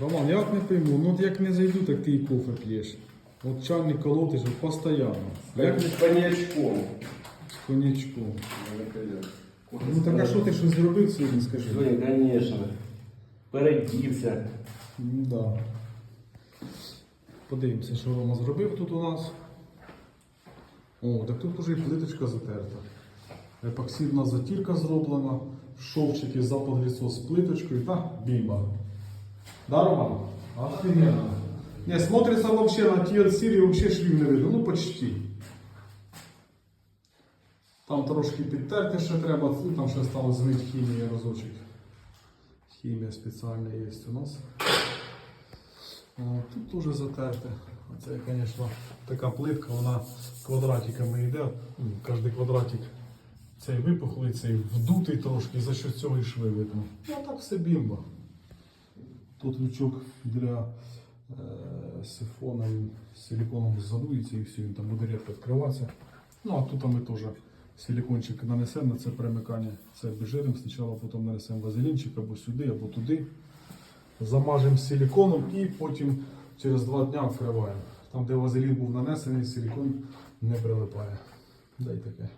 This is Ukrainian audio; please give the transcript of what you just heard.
Роман, я от не пойму, ну от як не зайду, так ти і кофе п'єш. От чайник колотиш от постійно. Як не С коньячком. з коньячком. Ну так а що ти щось зробив сьогодні, скажи? Сьогодні, конечно. Передівся. Ну да. Подивимося, що Рома зробив тут у нас. О, так тут уже і плиточка затерта. Епоксидна затірка зроблена, шовчики запад лісо з плиточкою та бімба. Да, Роман? Офігенно. Не, смотрится вообще на TLC вообще швів не видно, ну почти. Там трошки підтерти ще треба, ну там ще стало змить хімії разочок. Хімія спеціальна є у нас. А, Тут теж затерте. Це, звісно, така плитка, вона квадратиками йде. Ну, Кожен квадратик цей випухлий, цей вдутий трошки, за що цього і шви видно. Ну так все бімба. Тут лючок для е, сифона він силиконом задується і все, він там буде рідко відкриватися. Ну а тут ми теж силикончик нанесемо на це перемикання. Це обезжиримо спочатку, потім нанесемо вазелінчик або сюди, або туди. Замажемо силиконом і потім через два дня вкриваємо. Там, де вазелін був нанесений, силикон не прилипає. Дай таке.